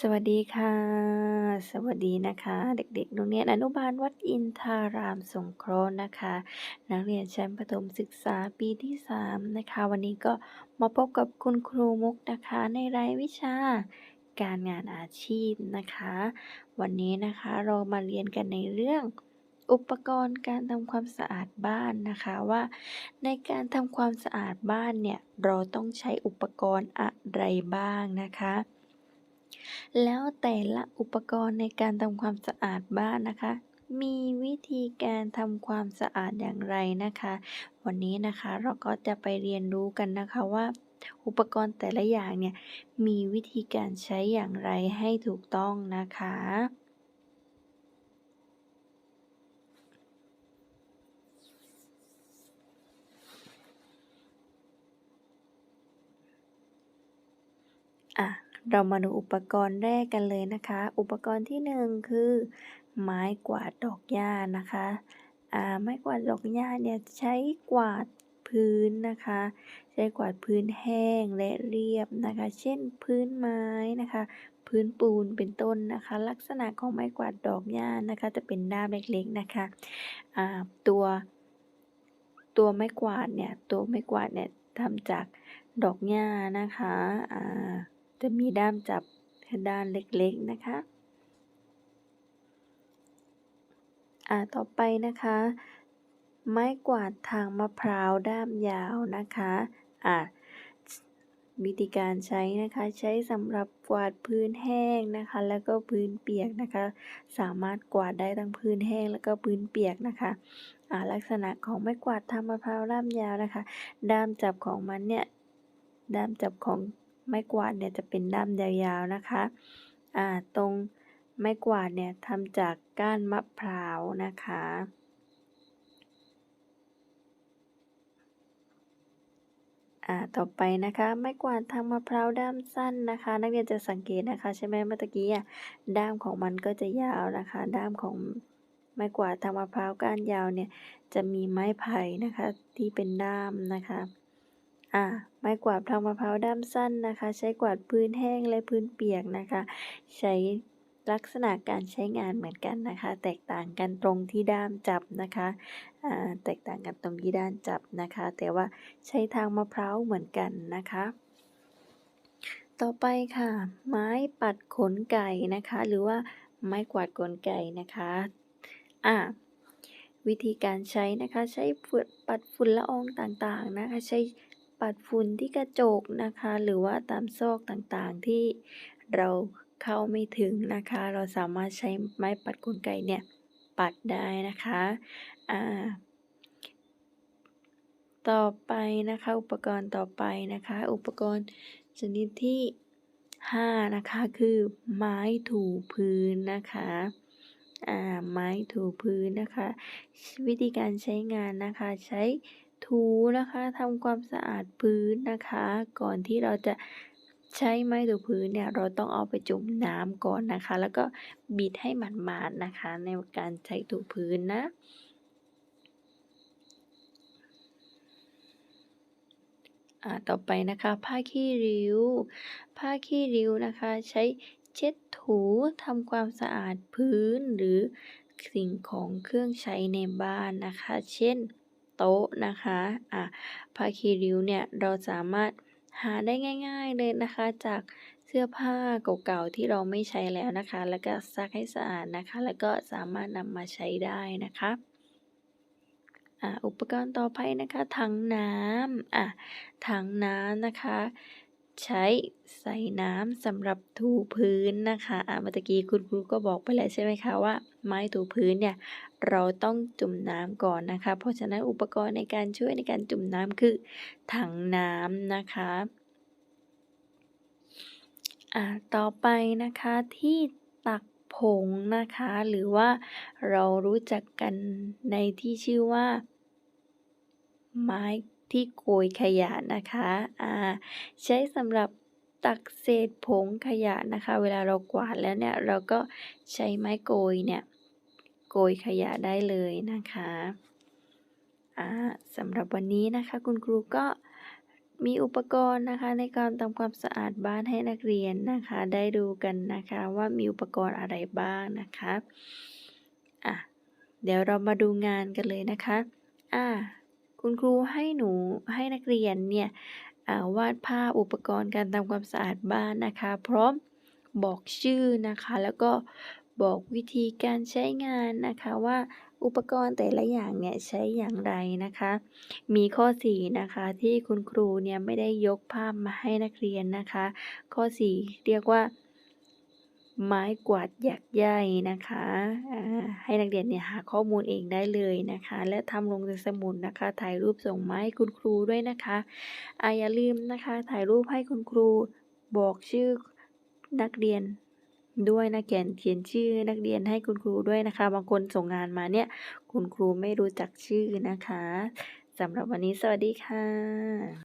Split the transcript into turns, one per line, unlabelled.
สวัสดีค่ะ สวัสดีนะคะ เด็กๆโรงเรียนอนุบาลวัดอินทารามสงเคราะห์นะคะ นักเรียนชั้นประถมศึกษาปีที่ 3 นะคะ วันนี้ก็มาพบกับคุณครูมุกนะคะ ในรายวิชาการงานอาชีพนะคะ วันนี้นะคะเรามาเรียนกันในเรื่องอุปกรณ์การทำความสะอาดบ้านนะคะว่าในการทำความสะอาดบ้านเนี่ยเราต้องใช้อุปกรณ์อะไรบ้างนะคะ แล้วแต่ละอุปกรณ์ในการทำความสะอาดบ้านนะคะ มีวิธีการทำความสะอาดอย่างไรนะคะ วันนี้นะคะเราก็จะไปเรียนรู้กันนะคะว่า อุปกรณ์แต่ละอย่างเนี่ยมีวิธีการใช้อย่างไรให้ถูกต้องนะคะ อะ เรามาดูอุปกรณ์แรกกันเลยนะคะ อุปกรณ์ที่หนึ่งคือ ไม้กวาดดอกหญ้านะคะไม้กวาดดอกหญ้าเนี่ยใช้กวาดพื้นนะคะ ใช้กวาดพื้นแห้งและเรียบนะคะ เช่นพื้นไม้นะคะ พื้นปูนเป็นต้นนะคะ ลักษณะของไม้กวาดดอกหญ้านะคะ จะเป็นด้ามเล็กๆนะคะตัวตัวไม้กวาดเนี่ยตัวไม้กวาดเนี่ยทำจากดอกหญ้านะคะอ่า จะมีด้ามจับด้านเล็กๆนะคะ อ่าต่อไปนะคะ ไม้กวาดทางมะพร้าวด้ามยาวนะคะอ่าวิธีการใช้นะคะใช้สำหรับกวาดพื้นแห้งนะคะ แล้วก็พื้นเปียกนะคะ สามารถกวาดได้ทั้งพื้นแห้งแล้วก็พื้นเปียกนะคะอ่าลักษณะของไม้กวาดทางมะพร้าวด้ามยาวนะคะ ด้ามจับของมันเนี่ยด้ามจับของ ไม้กวาดเนี่ยจะเป็นด้ามยาวๆนะคะอ่าตรงไม้กวาดเนี่ยทำจากก้านมะพร้าวนะคะอ่าต่อไปนะคะไม้กวาดทางมะพร้าวด้ามสั้นนะคะ นักเรียนจะสังเกตนะคะใช่ไหมเมื่อกี้อะด้ามของมันก็จะยาวนะคะ ด้ามของไม้กวาดทางมะพร้าวก้านยาวเนี่ยจะมีไม้ไผ่นะคะที่เป็นด้ามนะคะ อ่าไม้กวาดทางมะพร้าวด้ามสั้นนะคะ ใช้กวาดพื้นแห้งและพื้นเปียกนะคะ ใช้ลักษณะการใช้งานเหมือนกันนะคะ แตกต่างกันตรงที่ด้ามจับนะคะอ่าแตกต่างกันตรงที่ด้านจับนะคะ แต่ว่าใช้ทางมะพร้าวเหมือนกันนะคะ ต่อไปค่ะ ไม้ปัดขนไก่นะคะ หรือว่าไม้กวาดขนไก่นะคะอ่าวิธีการใช้นะคะ ใช้ปัดฝุ่นละอองต่างๆนะคะ ใช้ ปัดฝุ่นที่กระจกนะคะ หรือว่าตามซอกต่างๆที่เราเข้าไม่ถึงนะคะ เราสามารถใช้ไม้ปัดขนไก่เนี่ยปัดได้นะคะอ่าต่อไปนะคะ อุปกรณ์ต่อไปนะคะ อุปกรณ์ชนิดที่ 5 นะคะคือไม้ถูพื้นนะคะอ่าไม้ถูพื้นนะคะ วิธีการใช้งานนะคะใช้ ถูนะคะทำความสะอาดพื้นนะคะ ก่อนที่เราจะใช้ไม้ถูพื้นเนี่ยเราต้องเอาไปจุ่มน้ำก่อนนะคะ แล้วก็บิดให้หมาดๆนะคะ ในการใช้ถูพื้นนะอ่าต่อไปนะคะ ผ้าขี้ริ้ว ผ้าขี้ริ้วนะคะ ใช้เช็ดถูทำความสะอาดพื้นหรือสิ่งของเครื่องใช้ในบ้านนะคะ เช่น โต๊ะนะคะอะผ้าคีริ้วเนี่ยเราสามารถหาได้ง่าย ๆเลยนะคะจากเสื้อผ้าเก่าๆที่เราไม่ใช้แล้วนะคะ แล้วก็ซักให้สะอาดนะคะ แล้วก็สามารถนำมาใช้ได้นะคะอ่าอุปกรณ์ต่อไปนะคะถังน้ำอะถังน้ำนะคะ ใช้ใส่น้ำสำหรับถูพื้นนะคะอาเมื่อตะกี้คุณครูก็บอกไปแล้วใช่ไหมคะว่า ไม้ถูพื้นเนี่ยเราต้องจุ่มน้ำก่อนนะคะ เพราะฉะนั้นอุปกรณ์ในการช่วยในการจุ่มน้ำคือถังน้ำนะคะอ่าต่อไปนะคะที่ตักผงนะคะ หรือว่าเรารู้จักกันในที่ชื่อว่า ไม้ ที่โกยขยะนะคะอ่าใช้สำหรับตักเศษผงขยะนะคะ เวลาเรากวาดแล้วเนี่ยเราก็ใช้ไม้โกยเนี่ยโกยขยะได้เลยนะคะอ่าสำหรับวันนี้นะคะ คุณครูก็มีอุปกรณ์นะคะในการทำความสะอาดบ้านให้นักเรียนนะคะ ได้ดูกันนะคะว่ามีอุปกรณ์อะไรบ้างนะคะอะเดี๋ยวเรามาดูงานกันเลยนะคะอะ คุณครูให้หนูให้นักเรียนเนี่ยาวาดภาพอุปกรณ์การทำความสะอาดบ้านนะคะ พร้อมบอกชื่อนะคะ แล้วก็บอกวิธีการใช้งานนะคะว่าอุปกรณ์แต่ละอย่างเนี่ยใช้อย่างไรนะคะ มีข้อ 4 นะคะที่คุณครูเนี่ยไม่ได้ยกภาพมาให้นักเรียนนะคะ ข้อ 4 เรียกว่า ไม้กวาดหยักใยนะคะให้นักเรียนเนี่ยหาข้อมูลเองได้เลยนะคะ และทำลงในสมุดนะคะ ถ่ายรูปส่งมาให้คุณครูด้วยนะคะออย่าลืมนะคะ ถ่ายรูปให้คุณครูบอกชื่อนักเรียนด้วยนะเขียนเขียนชื่อนักเรียนให้คุณครูด้วยนะคะ บางคนส่งงานมาเนี่ย คุณครูไม่รู้จักชื่อนะคะสำหรับวันนี้สวัสดีค่ะ